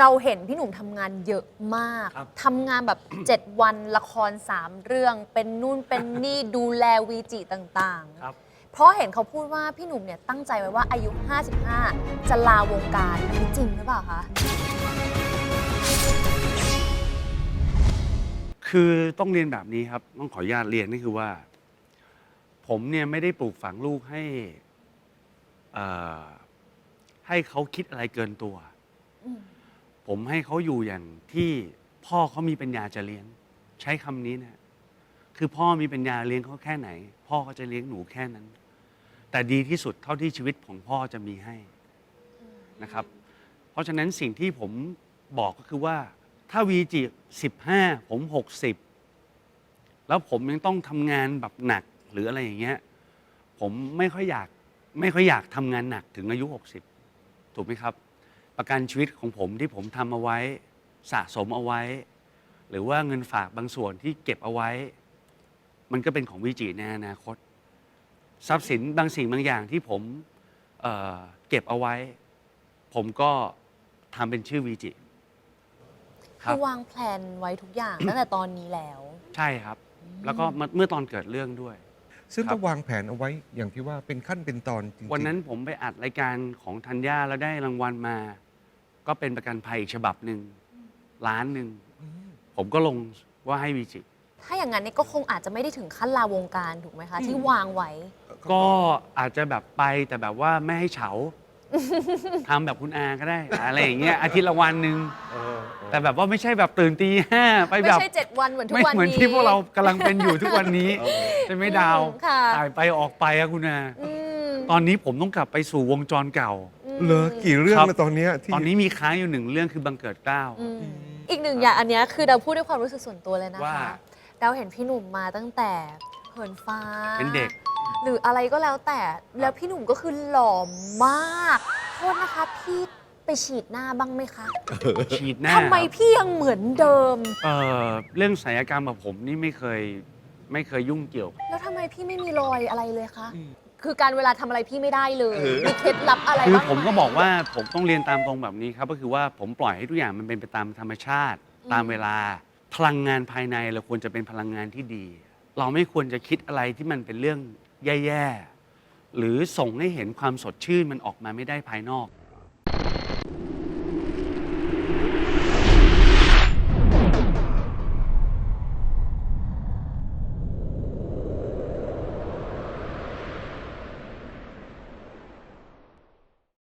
เราเห็นพี่หนุ่มทำงานเยอะมากครับ ทำงานแบบ 7 วันละคร 3 เรื่องเป็นนู่นเป็นนี่ ดูแลวีจิต่างครับๆเพราะเห็นเขาพูดว่าพี่หนุ่มเนี่ยตั้งใจไว้ว่าอายุ 55 จะลาวงการอันนี้จริงหรือเปล่าคะ คือต้องเรียนแบบนี้ครับ ต้องขออนุญาตเรียนนี่คือว่า ผมเนี่ยไม่ได้ปลูกฝังลูกให้เอ่อให้เขาคิดอะไรเกินตัวอืม ผมให้เขาอยู่อย่างที่พ่อเขามีปัญญาจะเลี้ยง ใช้คำนี้นะคือพ่อมีปัญญาเลี้ยงเขาแค่ไหน พ่อก็จะเลี้ยงหนูแค่นั้น แต่ดีที่สุดเท่าที่ชีวิตของพ่อจะมีให้นะครับ เพราะฉะนั้นสิ่งที่ผมบอกก็คือว่าถ้าวีจิสิบห้าผมหกสิบแล้วผมยังต้องทำงานแบบหนักหรืออะไรอย่างเงี้ยผมไม่ค่อยอยากไม่ค่อยอยากทำงานหนักถึงอายุ 60 ถูกไหมครับ ประกันชีวิตของผมที่ผมทำเอาไว้สะสมเอาไว้ หรือว่าเงินฝากบางส่วนที่เก็บเอาไว้ มันก็เป็นของวิจิในอนาคต ทรัพย์สินบางสิ่งบางอย่างที่ผมเอ่อเก็บเอาไว้ ผมก็ทำเป็นชื่อวีจิครัคืบ อวางแผนไว้ทุกอย่าง ตั้งแต่ตอนนี้แล้ว ใช่ครับ แล้วก็เมื่อตอนเกิดเรื่องด้วย ซึ่งครับ ต้องวางแผนเอาไว้อย่างที่ว่าเป็นขั้นเป็นตอนจริงๆวันนั้นผมไปอัดรายการของธัญญาแล้วได้รางวัลมา ก็เป็นประกันภัยอีกฉบับหนึ่งล้านหนึ่งอืมผมก็ลงว่าให้วีจิถ้าอย่างนั้นเนี่ยก็คงอาจจะไม่ได้ถึงขั้นลาวงการถูกไหมคะ ที่วางไว้ ก็อาจจะแบบไปแต่แบบว่าไม่ให้เฉาทำแบบคุณอาก็ได้ อะไรอย่างเงี้ยอาทิตย์ละวันหนึ่งเออเออแต่แบบว่าไม่ใช่แบบตื่นตีห้าไปไม่แบบ ใช่7วันเหมือนทุกไม่วันนี้ เหมือนที่พวกเรากำลังเป็นอยู่ทุกวันนี้เออใช่ไหมดาวอืมค่ะถ่ายไปออกไปอะคุณอา อืม ตอนนี้ผมต้องกลับไปสู่วงจรเก่าม เหรอกี่เรื่องครับแล้วตอนเนี้ยที่ตอนนี้มีค้างอยู่หนึ่งเรื่องคือบังเกิดเกล้า อืมอีกหนึ่งอย่างอันเนี้ยคือดาวพูดด้วยความรู้สึกส่วนตัวเลยนะว่า คะดาวเห็นพี่หนุ่มมาตั้งแต่เหินฟ้าเป็นเด็ก หรืออะไรก็แล้วแต่แล้วพี่หนุ่มก็คือหล่อมากโทษนะคะพี่ไปฉีดหน้าบ้างไหมคะฉีดหน้าทำไมพี่ยังเหมือนเดิม เอ่อเรื่องศัลยกรรมกับผมนี่ไม่เคยไม่เคยยุ่งเกี่ยว แล้วทำไมพี่ไม่มีรอยอะไรเลยคะอืม คือการเวลาทำอะไรพี่ไม่ได้เลย มีเคล็ดลับอะไรคือบ้างไหผมก็บอกว่าผมต้องเรียนตามตรงแบบนี้ครับก็คือว่าผมปล่อยให้ทุกอย่างมันเป็นไปตามธรรมชาติ ตามเวลา พลังงานภายในเราควรจะเป็นพลังงานที่ดี เราไม่ควรจะคิดอะไรที่มันเป็นเรื่องแย่ๆหรือส่งให้เห็นความสดชื่นมันออกมาไม่ได้ภายนอก